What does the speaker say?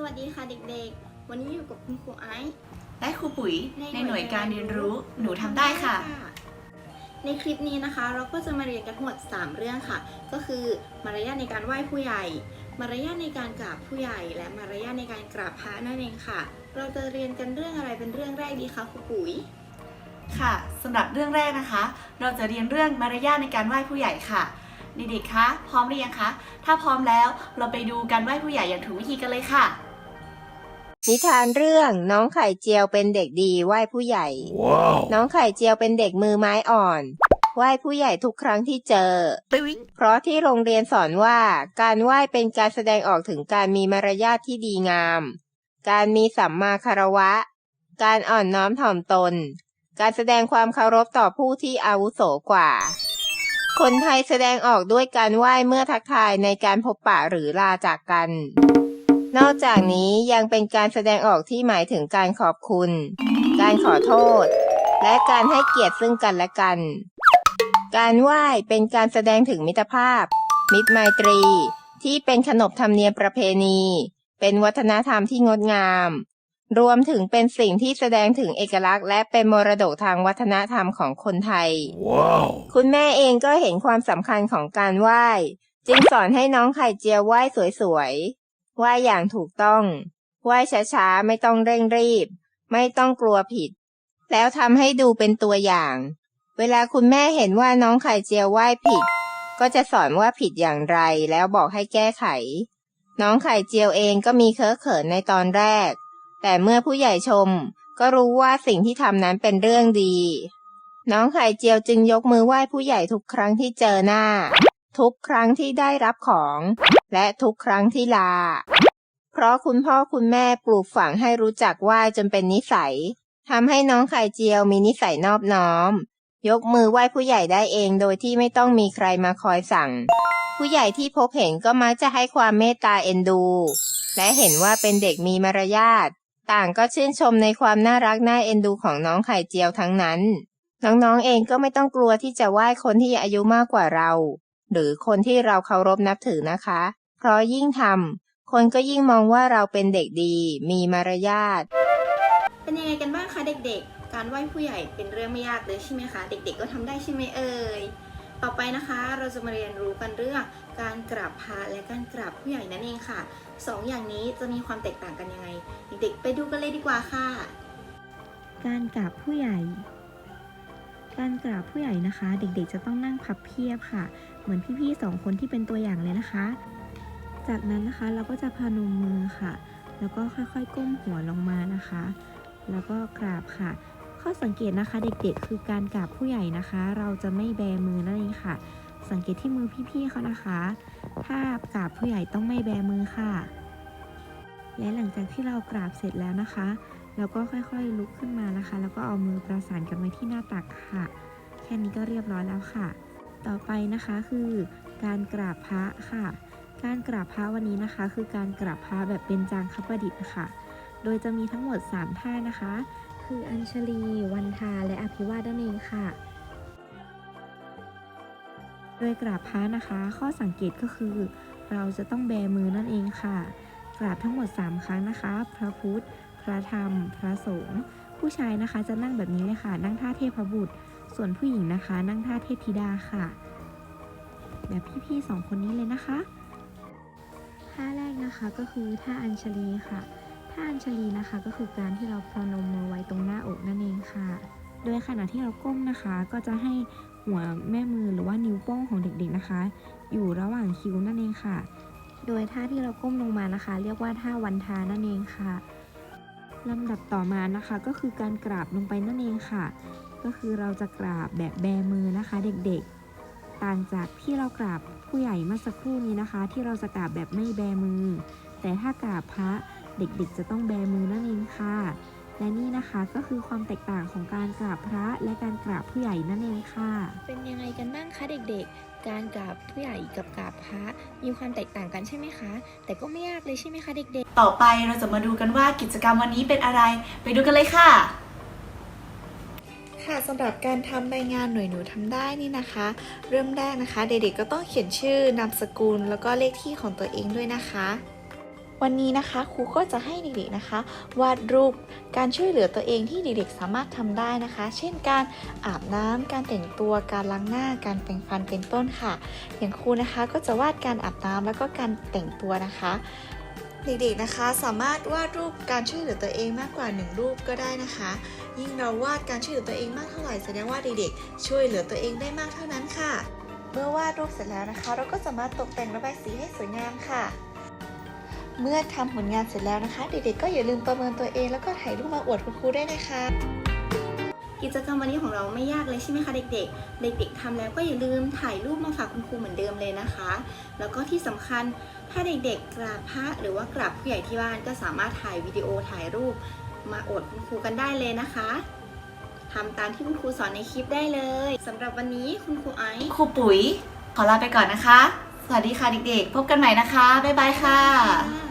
สวัสดีค่ะเด็กๆ วันนี้อยู่กับคุณครูไอซ์ และครูปุ๋ยในในหน่วยการเรียนรู้หนูทำได้ค่ะ ในคลิปนี้นะคะเราก็จะมาเรียนกันทั้งหมด 3 เรื่องค่ะ ก็คือมารยาทในการไหว้ผู้ใหญ่ มารยาทในการกราบผู้ใหญ่ และมารยาทในการกราบพระนั่นเองค่ะ เราจะเรียนกันเรื่องอะไรเป็นเรื่องแรกดีคะครูปุ๋ย ค่ะสำหรับเรื่องแรกนะคะ เราจะเรียนเรื่องมารยาทในการไหว้ผู้ใหญ่ค่ะเด็กๆคะพร้อมหรือยังคะถ้าพร้อมแล้วเราไปดูการไหว้ผู้ใหญ่อย่างถูกวิธีกันเลยค่ะ นิทานเรื่องน้องไข่เจียวเป็นเด็กดีไหว้ผู้ใหญ่น้องไข่เจียวเป็นเด็กมือไม้อ่อน ไหว้ผู้ใหญ่ทุกครั้งที่เจอ เพราะที่โรงเรียนสอนว่าการไหว้เป็นการแสดงออกถึงการมีมารยาทที่ดีงาม การมีสัมมาคารวะ การอ่อนน้อมถ่อมตน การแสดงความเคารพต่อผู้ที่อาวุโสกว่า คนไทยแสดงออกด้วยการไหว้เมื่อทักทายในการพบปะหรือลาจากกัน นอกจากนี้ยังเป็นการแสดงออกที่หมายถึงการขอบคุณ การขอโทษ และการให้เกียรติซึ่งกันและกัน การไหว้เป็นการแสดงถึงมิตรภาพ มิตรไมตรี ที่เป็นขนบธรรมเนียมประเพณี เป็นวัฒนธรรมที่งดงาม รวมถึงเป็นสิ่งที่แสดงถึงเอกลักษณ์ และเป็นมรดกทางวัฒนธรรมของคนไทยคุณแม่เองก็เห็นความสำคัญของการไหว้ จึงสอนให้น้องไข่เจียวไหว้สวยๆ ไหว้อย่างถูกต้อง ไหว้ช้าๆ ไม่ต้องเร่งรีบ ไม่ต้องกลัวผิด แล้วทำให้ดูเป็นตัวอย่าง เวลาคุณแม่เห็นว่าน้องไข่เจียวไหว้ผิด ก็จะสอนว่าผิดอย่างไร แล้วบอกให้แก้ไข น้องไข่เจียวเองก็มีเคอะเขินในตอนแรก แต่เมื่อผู้ใหญ่ชม ก็รู้ว่าสิ่งที่ทำนั้นเป็นเรื่องดี น้องไข่เจียวจึงยกมือไหว้ผู้ใหญ่ทุกครั้งที่เจอหน้า ทุกครั้งที่ได้รับของ และทุกครั้งที่ลา เพราะคุณพ่อคุณแม่ปลูกฝังให้รู้จักไหว้จนเป็นนิสัยทำให้น้องไข่เจียวมีนิสัยนอบน้อม ยกมือไหว้ผู้ใหญ่ได้เองโดยที่ไม่ต้องมีใครมาคอยสั่ง ผู้ใหญ่ที่พบเห็นก็มักจะให้ความเมตตาเอ็นดู และเห็นว่าเป็นเด็กมีมารยาทต่างก็ชื่นชมในความน่ารักน่าเอ็นดูของน้องไข่เจียวทั้งนั้น น้องๆเองก็ไม่ต้องกลัวที่จะไหว้คนที่อายุมากกว่าเรา หรือคนที่เราเคารพนับถือนะคะ เพราะยิ่งทำคนก็ยิ่งมองว่าเราเป็นเด็กดี มีมารยาท เป็นยังไงกันบ้างคะเด็กๆ การไหว้ผู้ใหญ่เป็นเรื่องไม่ยากเลยใช่ไหมคะ เด็กๆก็ทำได้ใช่ไหมเอ่ย ต่อไปนะคะเราจะมาเรียนรู้กันเรื่องการกราบพระและการกราบผู้ใหญ่นั่นเองค่ะสองอย่างนี้จะมีความแตกต่างกันยังไง เด็กๆไปดูกันเลยดีกว่าค่ะ การกราบผู้ใหญ่ การกราบผู้ใหญ่นะคะ เด็กๆจะต้องนั่งพับเพียบค่ะ เหมือนพี่ๆสองคนที่เป็นตัวอย่างเลยนะคะ จากนั้นนะคะเราก็จะพนมมือค่ะ แล้วก็ค่อยๆก้มหัวลงมานะคะ แล้วก็กราบค่ะ ข้อสังเกตนะคะเด็กๆ คือการกราบผู้ใหญ่นะคะ เราจะไม่แบมือนั่นเองค่ะ สังเกตที่มือพี่ๆเขานะคะ ถ้ากราบผู้ใหญ่ต้องไม่แบมือค่ะ และหลังจากที่เรากราบเสร็จแล้วนะคะ แล้วก็ค่อยๆลุกขึ้นมานะคะ แล้วก็เอามือประสานกันไว้ที่หน้าตักค่ะ แค่นี้ก็เรียบร้อยแล้วค่ะ ต่อไปนะคะคือการกราบพระค่ะ การกราบพระวันนี้นะคะ คือการกราบพระแบบเป็นจางคประดิษฐ์ค่ะ โดยจะมีทั้งหมด 3 ท่านะคะ คืออัญชลี วันทา และอภิวาทนั่นเองค่ะโดยกราบพระนะคะ ข้อสังเกตก็คือ เราจะต้องแบมือนั่นเองค่ะ กราบทั้งหมด 3 ครั้งนะคะ พระพุทธ ระธรรม พระสงฆ์ผู้ชายนะคะจะนั่งแบบนี้เลยค่ะ นั่งท่าเทพบุตร ส่วนผู้หญิงนะคะ นั่งท่าเทพธิดาค่ะ แบบพี่ๆสองคนนี้เลยนะคะท่าแรกนะคะก็คือท่าอัญชลีค่ะท่าอัญชลีนะคะก็คือการที่เราประนมมือไว้ตรงหน้าอกนั่นเองค่ะ โดยขณะที่เราก้มนะคะ ก็จะให้หัวแม่มือหรือว่านิ้วโป้งของเด็กๆนะคะ อยู่ระหว่างคิ้วนั่นเองค่ะ โดยท่าที่เราก้มลงมานะคะ เรียกว่าท่าวันทานั่นเองค่ะ ลำดับต่อมานะคะก็คือการกราบลงไปนั่นเองค่ะ ก็คือเราจะกราบแบบแบมือนะคะเด็กๆ ต่างจากที่เรากราบผู้ใหญ่เมื่อสักครู่นี้นะคะ ที่เราจะกราบแบบไม่แบมือ แต่ถ้ากราบพระเด็กๆ จะต้องแบมือนั่นเองค่ะ และนี่นะคะก็คือความแตกต่างของการกราบพระและการกราบผู้ใหญ่นั่นเองค่ะ เป็นยังไงกันบ้างคะเด็กๆ การกราบผู้ใหญ่กับกราบพระมีความแตกต่างกันใช่ไหมคะ แต่ก็ไม่ยากเลยใช่ไหมคะเด็กๆ ต่อไปเราจะมาดูกันว่ากิจกรรมวันนี้เป็นอะไร ไปดูกันเลยค่ะ ค่ะสำหรับการทำใบงานหน่วยหนูทำได้นี่นะคะ เริ่มแรกนะคะ เด็กๆก็ต้องเขียนชื่อนามสกุล แล้วก็เลขที่ของตัวเองด้วยนะคะ วันนี้นะคะครูก็จะให้เด็กๆนะคะ วาดรูปการช่วยเหลือตัวเองที่เด็กๆสามารถทำได้นะคะ เช่นการอาบน้ำการแต่งตัวการล้างหน้า การแปรงฟันเป็นต้นค่ะ อย่างครูนะคะก็จะวาดการอาบน้ำแล้วก็การแต่งตัวนะคะ เด็กๆนะคะสามารถวาดรูปการช่วยเหลือตัวเองมากกว่าหนึ่งรูปก็ได้นะคะ ยิ่งเราวาดการช่วยเหลือตัวเองมากเท่าไหร่แสดงว่าเด็กๆช่วยเหลือตัวเองได้มากเท่านั้นค่ะ เมื่อวาดรูปเสร็จแล้วนะคะ เราก็สามารถตกแต่งระบายสีให้สวยงามค่ะ เมื่อทำผลงานเสร็จแล้วนะคะ เด็กๆก็อย่าลืมประเมินตัวเองแล้วก็ถ่ายรูปมาอวดคุณครูได้วยนะคะ กิจกรรมวันนี้ของเราไม่ยากเลยใช่ไหมคะเด็กๆ เด็ก ๆทำแล้วก็อย่าลืมถ่ายรูปมาฝากคุณครูเหมือนเดิมเลยนะคะ แล้วก็ที่สำคัญถ้าเด็ก ๆ กราบพระหรือว่ากราบผู้ใหญ่ที่บ้านก็สามารถถ่ายวิดีโอถ่ายรูป มาอวดคุณครูกันได้เลยนะคะทำตามที่คุณครูสอนในคลิปได้เลยสำหรับวันนี้คุณครูไอซ์ครูปุ๋ย ขอลาไปก่อนนะคะ สวัสดีค่ะเด็กๆ พบกันใหม่นะคะ บ๊ายบายค่ะค่ะ